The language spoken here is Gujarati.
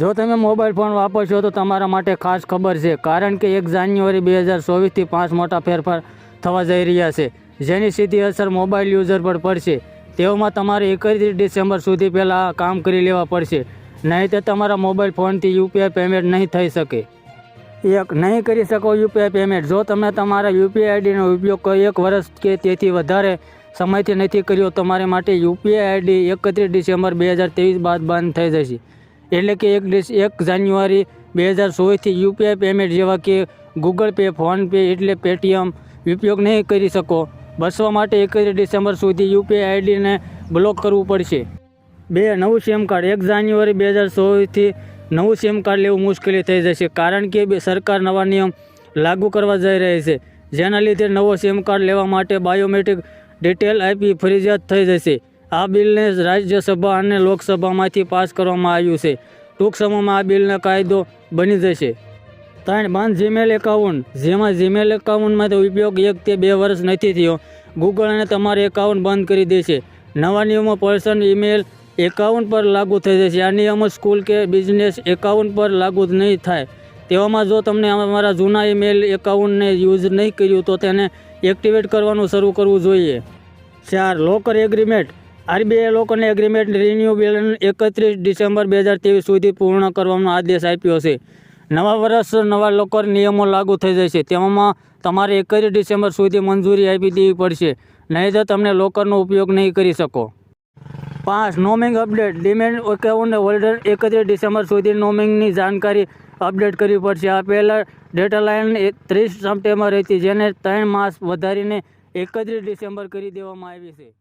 જો તમે મોબાઈલ ફોન વાપરશો તો તમારા માટે ખાસ ખબર છે, કારણ કે એક જાન્યુઆરી બે હજાર ચોવીસથી પાંચ મોટા ફેરફાર થવા જઈ રહ્યા છે, જેની સીધી અસર મોબાઈલ યુઝર પર પડશે. તેઓમાં તમારે એકત્રીસ ડિસેમ્બર સુધી પહેલાં કામ કરી લેવા પડશે નહીં તો તમારા મોબાઈલ ફોનથી યુપીઆઈ પેમેન્ટ નહીં થઈ શકે. એક, નહીં કરી શકો યુપીઆઈ પેમેન્ટ. જો તમે તમારા યુપીઆઈ આઈડીનો ઉપયોગ કોઈ એક વર્ષ કે તેથી વધારે સમયથી નથી કર્યો તમારે માટે યુપીઆઈ આઈડી એકત્રીસ ડિસેમ્બર બે હજાર ત્રેવીસ બાદ બંધ થઈ જશે. એટલે કે એક ડિસ એક જાન્યુઆરી બે હજાર સોળથી યુપીઆઈ પેમેન્ટ જેવા કે ગૂગલ પે ફોનપે એટલે પેટીએમ ઉપયોગ નહીં કરી શકો. બસવા માટે એકત્રીસ ડિસેમ્બર સુધી યુપીઆઈ આઈડીને બ્લોક કરવું પડશે. બે, નવું સિમ કાર્ડ. એક જાન્યુઆરી બે હજાર સોળથી નવું સિમ કાર્ડ લેવું મુશ્કેલી થઈ જશે કારણ કે સરકાર નવા નિયમ લાગુ કરવા જઈ રહી છે. જેના લીધે નવો સિમ કાર્ડ લેવા માટે બાયોમેટ્રિક ડિટેલ આપી ફરજિયાત થઈ જશે. આ બિલને રાજ્યસભા અને લોકસભામાંથી પાસ કરવામાં આવ્યું છે. ટૂંક સમયમાં આ બિલનો કાયદો બની જશે. ત્રણ બાંધ જીમેલ એકાઉન્ટ જેમાં જીમેલ એકાઉન્ટમાં ઉપયોગ એક તે બે વર્ષ નથી થયો. ગૂગલ અને તમારે એકાઉન્ટ બંધ કરી દેશે. નવા નિયમો પર્સન ઈમેલ એકાઉન્ટ પર લાગુ થઈ જશે. આ નિયમો સ્કૂલ કે બિઝનેસ એકાઉન્ટ પર લાગુ નહીં થાય. તેવામાં જો તમને અમારા જૂના ઈમેલ એકાઉન્ટને યુઝ નહીં કર્યું તો તેને એક્ટિવેટ કરવાનું શરૂ કરવું જોઈએ. ચાર લોકર એગ્રીમેન્ટ આરબીઆઈ લોકોને એગ્રીમેન્ટ રિન્યુબલ એકત્રીસ ડિસેમ્બર બે હજાર ત્રેવીસ સુધી પૂર્ણ કરવાનો આદેશ આપ્યો છે. નવા વર્ષ, નવા લોકર નિયમો લાગુ થઈ જશે. તેમાં તમારે એકત્રીસ ડિસેમ્બર સુધી મંજૂરી આપી દેવી પડશે. નહીં તો તમને લોકરનો ઉપયોગ નહીં કરી શકો. પાંચ, નોમિંગ અપડેટ. ડિમેન્ડ એકાઉન્ટ હોલ્ડર એકત્રીસ ડિસેમ્બર સુધી નોમિંગની જાણકારી અપડેટ કરવી પડશે. આ પહેલાં ડેટા લાઇન ત્રીસ સપ્ટેમ્બર હતી, જેને ત્રણ માસ વધારીને એકત્રીસ ડિસેમ્બર કરી દેવામાં આવી છે.